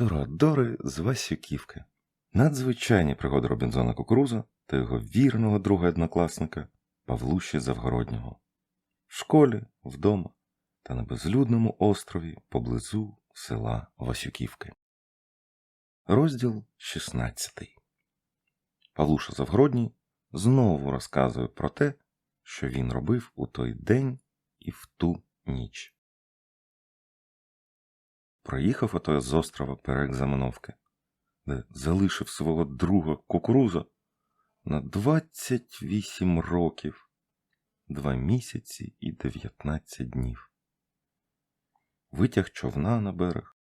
Торадори з Васюківки. Надзвичайні пригоди Робінзона Кукуруза та його вірного друга однокласника Павлуші Завгороднього. В школі, вдома та на безлюдному острові поблизу села Васюківки. Розділ 16 Павлуша Завгородній знову розказує про те, що він робив у той день і в ту ніч. Проїхав ото з острова переекзаменовки, де залишив свого друга кукуруза на 28 років, 2 місяці і 19 днів. Витяг човна на берег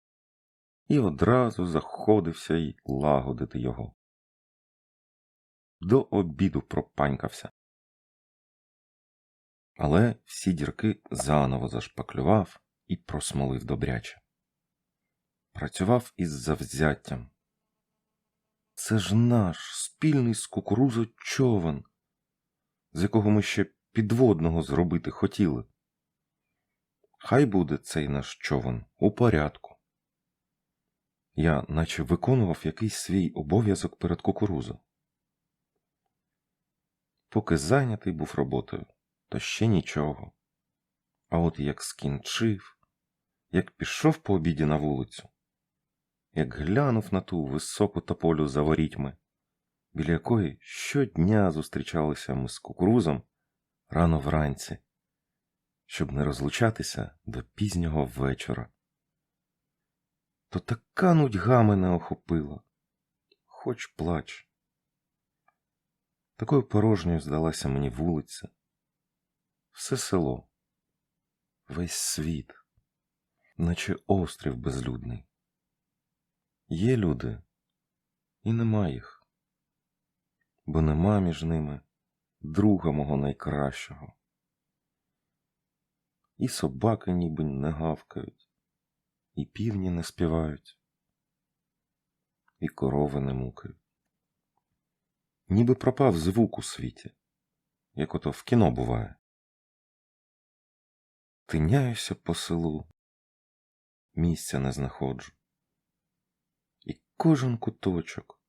і одразу заходився й лагодити його. До обіду пропанькався. Але всі дірки заново зашпаклював і просмолив добряче. Працював із завзяттям. Це ж наш спільний з кукурузо човен, з якого ми ще підводного зробити хотіли. Хай буде цей наш човен у порядку. Я наче виконував якийсь свій обов'язок перед кукурузо. Поки зайнятий був роботою, то ще нічого. А от як скінчив, як пішов по обіді на вулицю, як глянув на ту високу тополю за ворітьми, біля якої щодня зустрічалися ми з кукурузом рано вранці, щоб не розлучатися до пізнього вечора. То така нудьга мене охопила, хоч плач. Такою порожньою здалася мені вулиця, все село, весь світ, наче острів безлюдний. Є люди, і нема їх, бо нема між ними друга мого найкращого. І собаки ніби не гавкають, і півні не співають, і корови не мукають. Ніби пропав звук у світі, як ото в кіно буває. Тиняюся по селу, місця не знаходжу. Кожен куточок,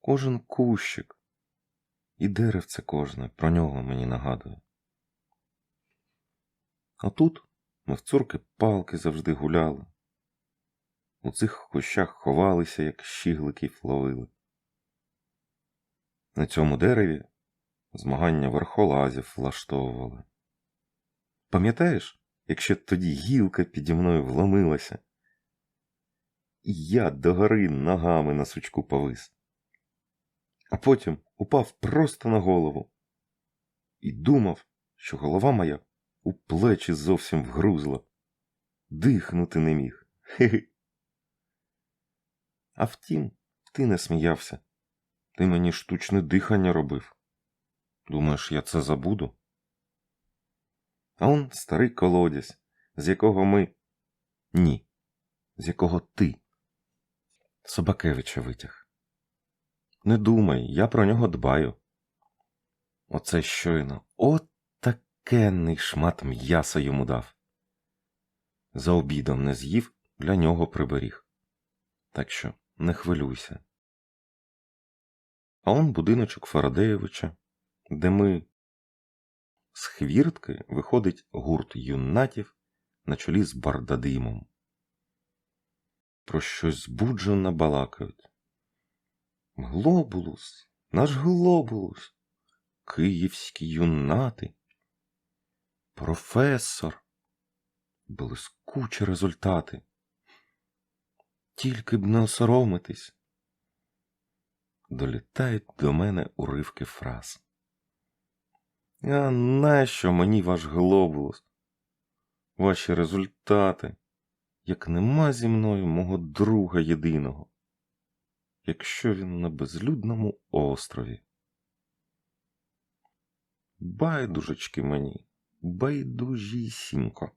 кожен кущик, і деревце кожне про нього мені нагадує. А тут ми в цурки палки завжди гуляли, у цих кущах ховалися, як щігликів ловили. На цьому дереві змагання верхолазів влаштовували. Пам'ятаєш, якщо тоді гілка піді мною вломилася, і я догори ногами на сучку повис, а потім упав просто на голову і думав, що голова моя у плечі зовсім вгрузла, дихнути не міг. Хе-хе. А втім, ти не сміявся. Ти мені штучне дихання робив. Думаєш, я це забуду? А он старий колодязь, з якого ми. Ні, з якого ти. Собакевича витяг. Не думай, я про нього дбаю. Оце щойно от такенний шмат м'яса йому дав. За обідом не з'їв, для нього приберіг. Так що не хвилюйся. А он будиночок Фарадеєвича, де ми з хвіртки виходить гурт юнатів на чолі з Бардадимом. Про щось збуджено балакають. Глобулус, наш глобулус, київські юнати, професор, блискучі результати. Тільки б не осоромитись. Долітають до мене уривки фраз. А нащо мені ваш глобулус? Ваші результати, як нема зі мною мого друга єдиного, якщо він на безлюдному острові. Байдужечки мені, байдужісінько.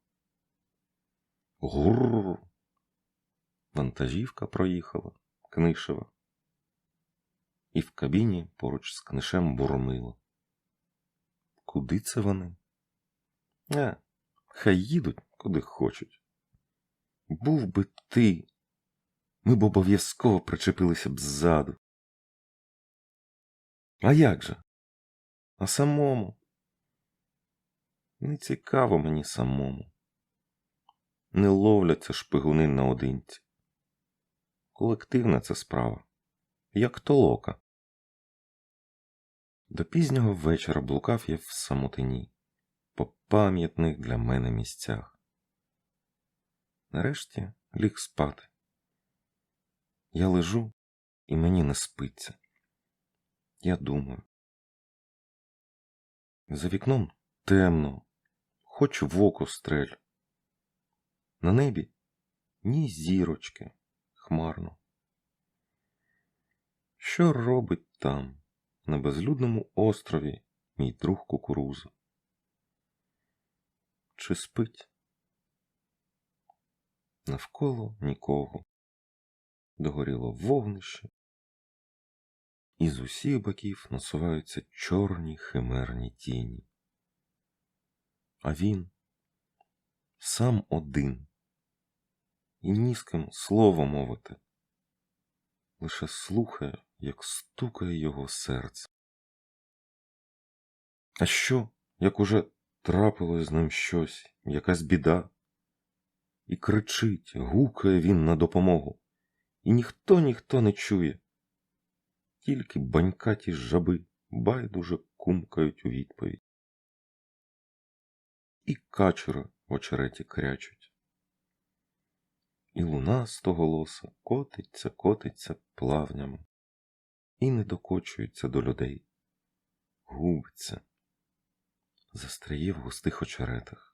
Гурр. Вантажівка проїхала, книшева, і в кабіні поруч з книшем бурмило. Куди це вони? А, хай їдуть, куди хочуть. Був би ти, ми б обов'язково причепилися б ззаду. А як же? А самому? Не цікаво мені самому. Не ловляться шпигуни наодинці. Колективна це справа, як толока. До пізнього вечора блукав я в самотині, по пам'ятних для мене місцях. Нарешті ліг спати. Я лежу, і мені не спиться. Я думаю. За вікном темно, хоч в око стрель. На небі ні зірочки, хмарно. Що робить там, на безлюдному острові, мій друг кукуруза? Чи спить? Навколо нікого. Догоріло вогнище, і з усіх боків насуваються чорні химерні тіні. А він сам один, і ні з ким слово мовити, лише слухає, як стукає його серце. А що, як уже трапилось з ним щось, якась біда? І кричить, гукає він на допомогу, і ніхто ніхто не чує. Тільки банькаті жаби байдуже кумкають у відповідь. І качури в очереті крячуть. І луна стоголоса котиться, котиться плавнями, і не докочується до людей, губиться, застряє в густих очеретах.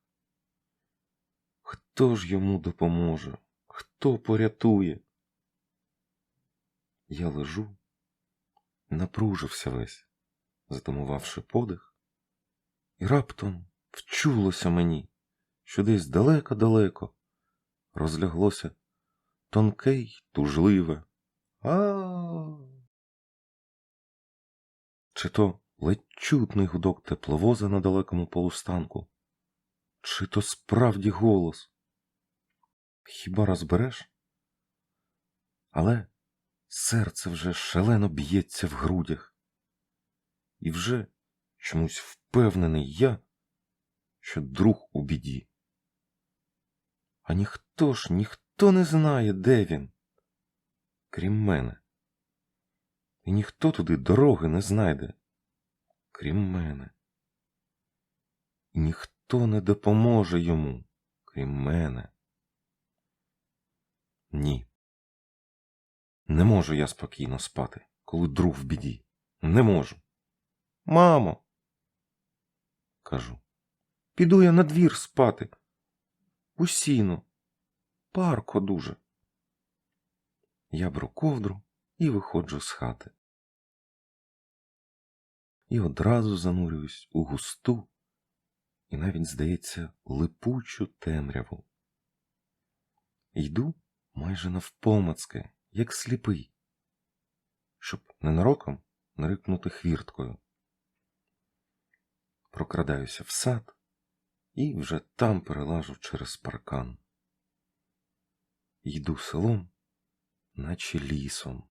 Хто ж йому допоможе? Хто порятує? Я лежу, напружився весь, затамувавши подих, і раптом вчулося мені, що десь далеко-далеко розляглося тонке й тужливе. а Чи то ледь чутний гудок тепловоза на далекому полустанку, чи то справді голос? Хіба розбереш? Але серце вже шалено б'ється в грудях, і вже чомусь впевнений я, що друг у біді. А ніхто ж, ніхто не знає, де він, крім мене. І ніхто туди дороги не знайде, крім мене. І ніхто не допоможе йому, крім мене. Ні. Не можу я спокійно спати, коли друг в біді. Не можу. Мамо, кажу, піду я на двір спати. У сіно. Парко дуже. Я беру ковдру і виходжу з хати. І одразу занурююсь у густу і навіть, здається, липучу темряву. Йду майже навпомацки, як сліпий, щоб ненароком нарикнути хвірткою. Прокрадаюся в сад і вже там перелажу через паркан. Йду селом, наче лісом.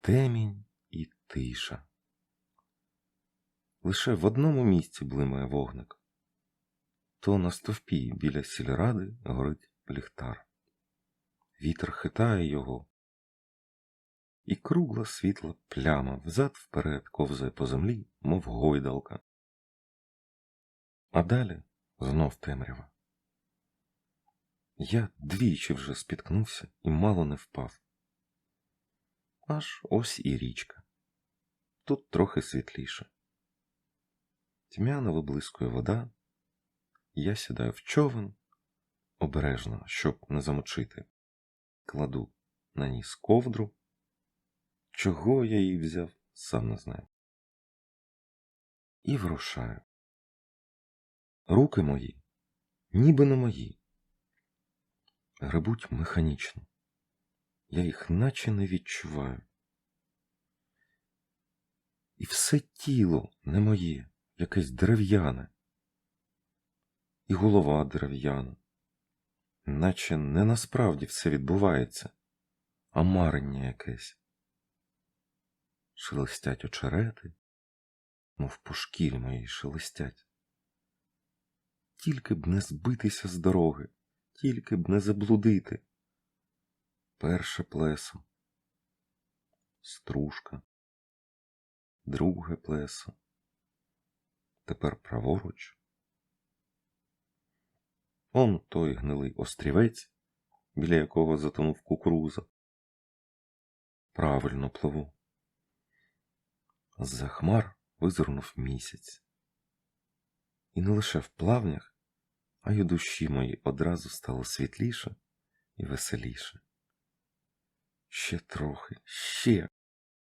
Темінь і тиша. Лише в одному місці блимає вогник. То на стовпі біля сільради горить ліхтар. Вітер хитає його, і кругла світла пляма взад вперед ковзає по землі, мов гойдалка. А далі знов темрява. Я двічі вже спіткнувся і мало не впав. Аж ось і річка. Тут трохи світліше. Тьмяно виблискує вода. Я сідаю в човен обережно, щоб не замочити. Кладу на ніс ковдру. Чого я її взяв, сам не знаю. І врушаю. Руки мої, ніби не мої, гребуть механічно. Я їх наче не відчуваю. І все тіло не моє, якесь дерев'яне, і голова дерев'яна, наче не насправді все відбувається, а марення якесь. Шелестять очерети, мов по шкірі моїй шелестять. Тільки б не збитися з дороги, тільки б не заблудити. Перше плесо, стружка, друге плесо, тепер праворуч. Он той гнилий острівець, біля якого затонув кукуруза. Правильно пливу. З-за хмар визирнув місяць. І не лише в плавнях, а й у душі моїй одразу стало світліше і веселіше. Ще трохи, ще,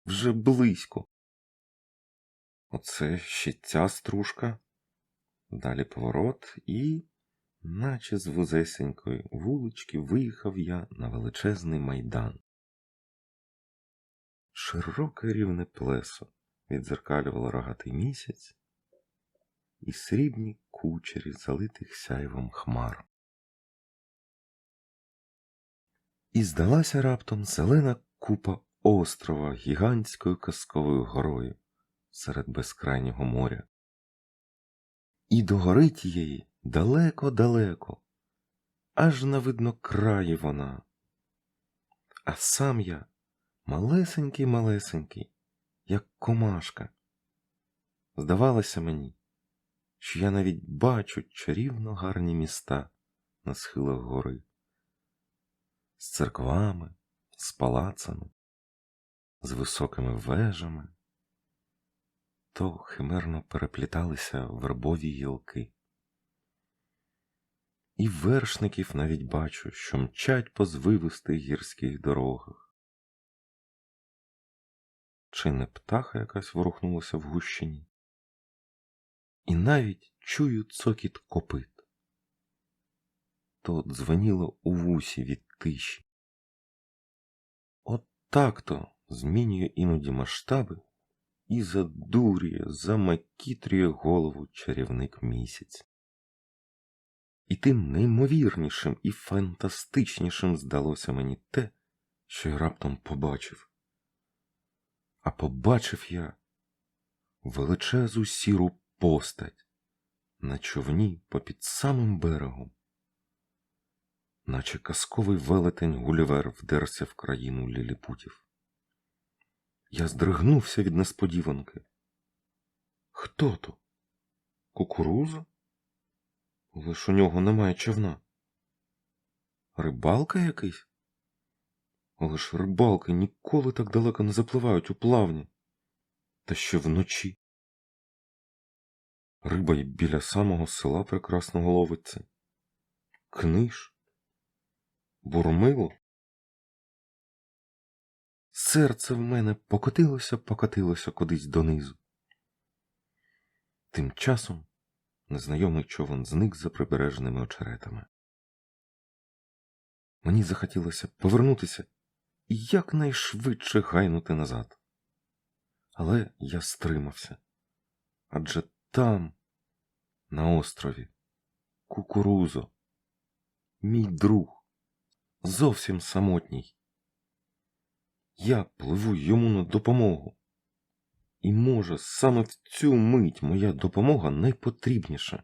вже близько. Оце ще ця стружка, далі поворот і, наче з вузесенької вулички, виїхав я на величезний майдан. Широке рівне плесо відзеркалювало рогатий місяць і срібні кучері залитих сяйвом хмар. І здалася раптом зелена купа острова гігантською казковою горою серед безкрайнього моря. І до гори тієї далеко-далеко, аж на видно краї вона. А сам я малесенький малесенький, як комашка. Здавалося мені, що я навіть бачу чарівно гарні міста на схилах гори, з церквами, з палацами, з високими вежами, то химерно перепліталися вербові гілки. І вершників навіть бачу, що мчать по звивистих гірських дорогах. Чи не птаха якась ворухнулася в гущині? І навіть чую цокіт копит. То дзвоніло у вусі від тиші. От так-то змінює іноді масштаби і задурює, замакітрює голову чарівник місяць. І тим неймовірнішим і фантастичнішим здалося мені те, що я раптом побачив. А побачив я величезу сіру постать на човні попід самим берегом, наче казковий велетень Гулівер вдерся в країну ліліпутів. Я здригнувся від несподіванки. Хто то? Кукуруза? Лиш у нього немає човна. Рибалка якийсь? Але ж рибалки ніколи так далеко не запливають у плавні. Та ще вночі. Риба й біля самого села прекрасного ловиться. Книж. Бурмило. Серце в мене покотилося, покотилося кудись донизу. Тим часом незнайомий човен зник за прибережними очеретами. Мені захотілося повернутися і якнайшвидше гайнути назад. Але я стримався. Адже там, на острові, кукурузо, мій друг, зовсім самотній. Я пливу йому на допомогу. І, може, саме в цю мить моя допомога найпотрібніша.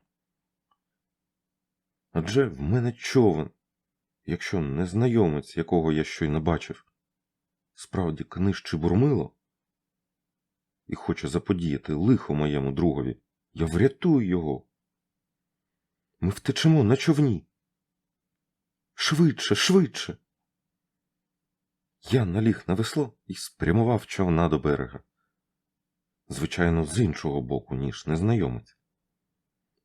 Адже в мене човен, якщо незнайомець, якого я щойно бачив, справді книжче бурмило і хоче заподіяти лихо моєму другові, я врятую його. Ми втечемо на човні. Швидше, швидше. Я наліг на весло і спрямував човна до берега. Звичайно, з іншого боку, ніж незнайомець.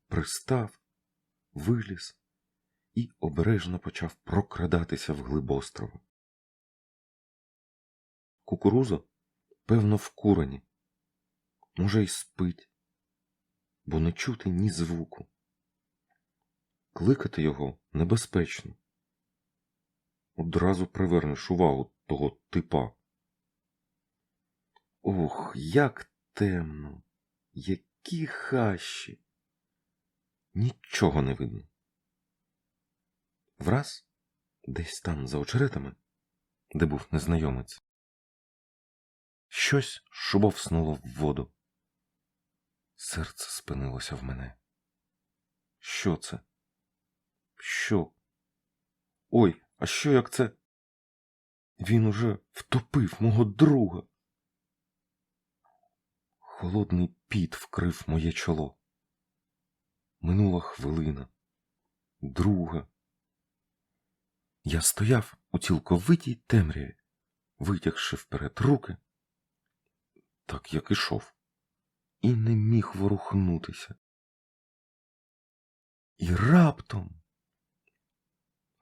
Пристав, виліз і обережно почав прокрадатися вглиб острова. Кукуруза, певно, в курені. Може, й спить, бо не чути ні звуку. Кликати його небезпечно. Одразу привернеш увагу того типа. Ох, як темно, які хащі. Нічого не видно. Враз, десь там за очеретами, де був незнайомець, щось шубовснуло в воду. Серце спинилося в мене. Що це? Що? Ой, а що як це? Він уже втопив мого друга. Холодний піт вкрив моє чоло. Минула хвилина, друга. Я стояв у цілковитій темряві, витягши вперед руки, так як ішов, і не міг ворухнутися. І раптом,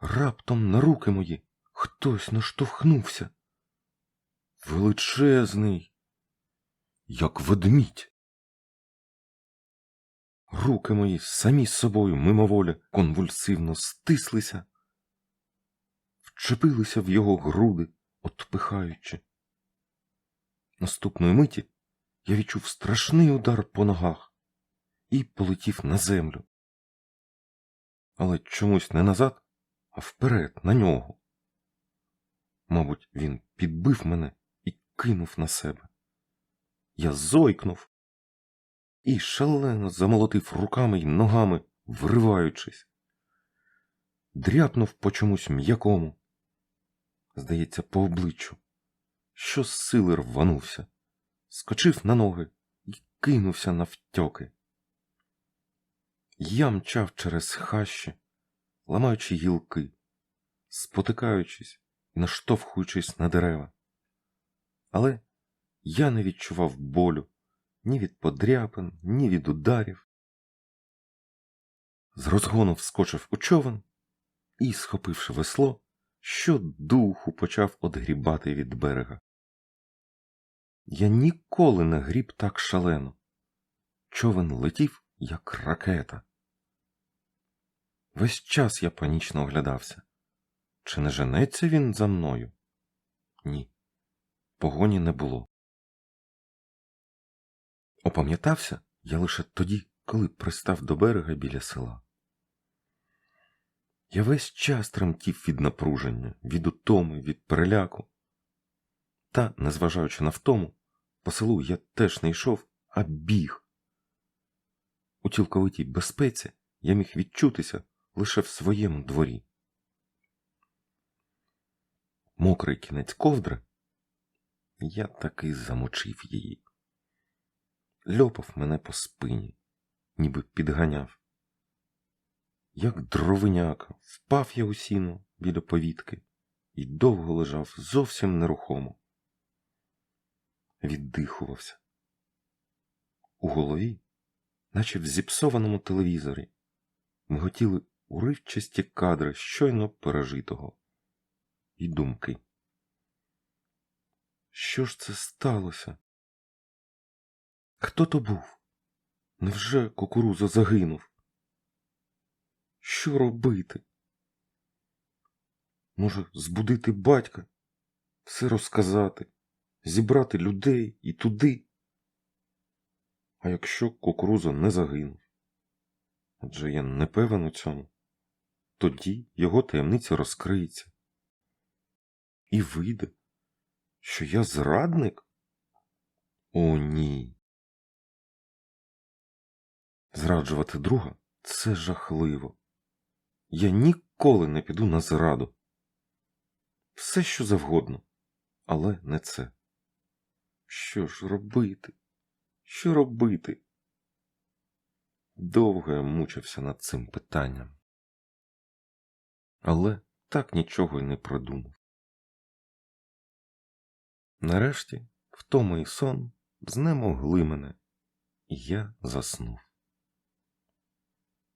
раптом на руки мої хтось наштовхнувся. Величезний, як ведмідь. Руки мої самі з собою мимоволі конвульсивно стислися, вчепилися в його груди, отпихаючи. Наступної миті я відчув страшний удар по ногах і полетів на землю. Але чомусь не назад, а вперед на нього. Мабуть, він підбив мене і кинув на себе. Я зойкнув і шалено замолотив руками й ногами, вриваючись. Дряпнув по чомусь м'якому. Здається, по обличчю, що з сили рванувся, скочив на ноги і кинувся навтьоки. Я мчав через хащі, ламаючи гілки, спотикаючись і наштовхуючись на дерева. Але я не відчував болю ні від подряпин, ні від ударів. З розгону вскочив у човен і, схопивши весло, щодуху почав одгрібати від берега. Я ніколи не гріб так шалено. Човен летів, як ракета. Весь час я панічно оглядався. Чи не женеться він за мною? Ні, погоні не було. Опам'ятався я лише тоді, коли пристав до берега біля села. Я весь час тремтів від напруження, від утоми, від переляку. Та, незважаючи на втому, по селу я теж не йшов, а біг. У цілковитій безпеці я міг відчутися лише в своєму дворі. Мокрий кінець ковдри, я таки замочив її. Льопав мене по спині, ніби підганяв. Як дровиняка, впав я у сіно біля повітки і довго лежав зовсім нерухомо. Віддихувався. У голові, наче в зіпсованому телевізорі, миготіли уривчасті кадри щойно пережитого і думки. Що ж це сталося? Хто то був? Невже кукуруза загинув? Що робити? Може, збудити батька, все розказати, зібрати людей і туди? А якщо кукуруза не загинув? Адже я не певен у цьому. Тоді його таємниця розкриється. І вийде, що я зрадник? О, ні. Зраджувати друга це жахливо. Я ніколи не піду на зраду. Все, що завгодно, але не це. Що ж робити? Що робити? Довго я мучився над цим питанням. Але так нічого й не придумав. Нарешті, втома і сон знемогли мене, і я заснув.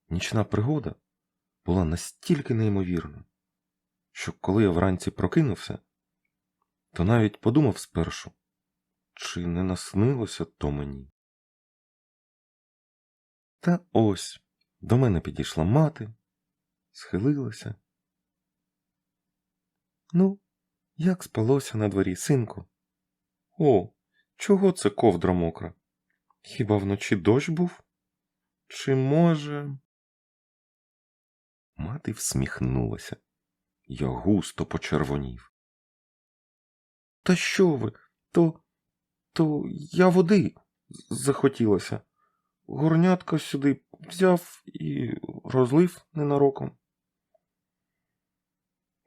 Нічна пригода була настільки неймовірна, що коли я вранці прокинувся, то навіть подумав спершу, чи не наснилося то мені. Та ось до мене підійшла мати, схилилася. Ну, як спалося на дворі, синку? О, чого це ковдра мокра? Хіба вночі дощ був? Чи може? Мати всміхнулася. Я густо почервонів. Та що ви? То, то я води захотілося. Горнятка сюди взяв і розлив ненароком.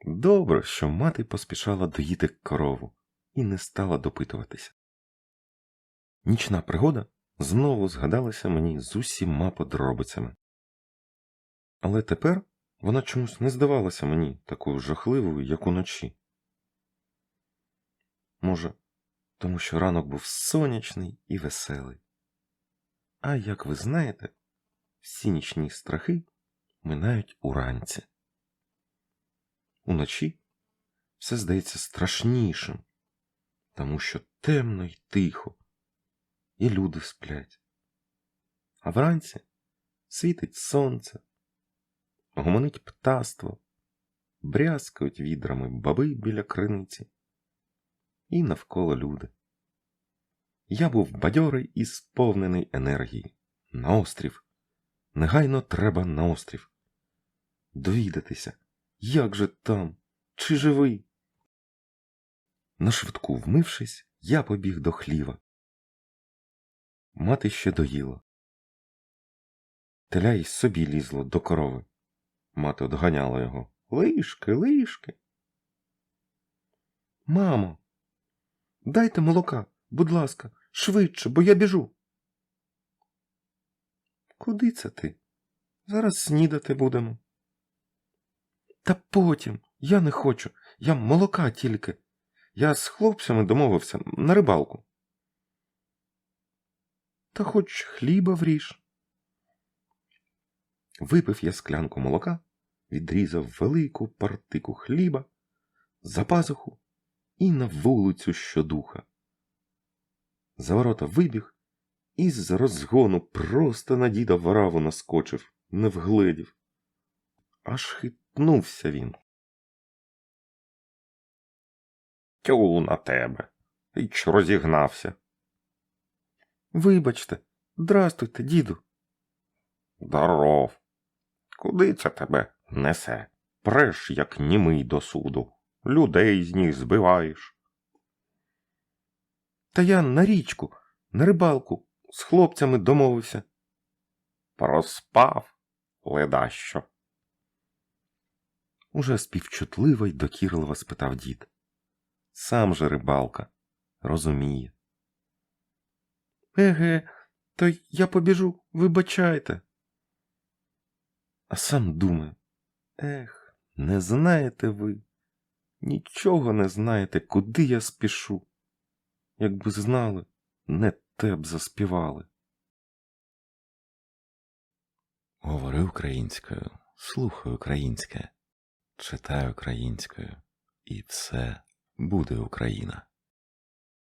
Добре, що мати поспішала доїти корову і не стала допитуватися. Нічна пригода знову згадалася мені з усіма подробицями. Але тепер вона чомусь не здавалася мені такою жахливою, як уночі. Може, тому що ранок був сонячний і веселий. А як ви знаєте, всі нічні страхи минають уранці. Уночі все здається страшнішим, тому що темно й тихо, і люди сплять. А вранці світить сонце, гомонить птаство, брязкають відрами баби біля криниці, і навколо люди. Я був бадьорий і сповнений енергії. На острів. Негайно треба на острів. Довідатися, як же там, чи живий. Нашвидку вмившись, я побіг до хліва. Мати ще доїла. Теля й собі лізло до корови. Мати одганяла його. Лишки, лишки. Мамо, дайте молока, будь ласка, швидше, бо я біжу. Куди це ти? Зараз снідати будемо. Та потім я не хочу, я молока тільки. Я з хлопцями домовився на рибалку. Та хоч хліба вріж. Випив я склянку молока, відрізав велику партику хліба, за пазуху і на вулицю щодуха. За ворота вибіг і з розгону просто на діда вараву наскочив, не вгледів. Аж хитнувся він. Тю на тебе. І ч розігнався. Вибачте, здрастуйте, діду. Здоров. Куди це тебе несе? Преш, як німий до суду. Людей з них збиваєш. Та я на річку, на рибалку, з хлопцями домовився. Проспав, ледащо. Уже співчутливо й докірливо спитав дід. Сам же рибалка, розуміє. Еге, то я побіжу, вибачайте. А сам думаю, ех, не знаєте ви, нічого не знаєте, куди я спішу. Якби знали, не те б заспівали. Говори українською, слухай українське, читай українською, і все буде Україна.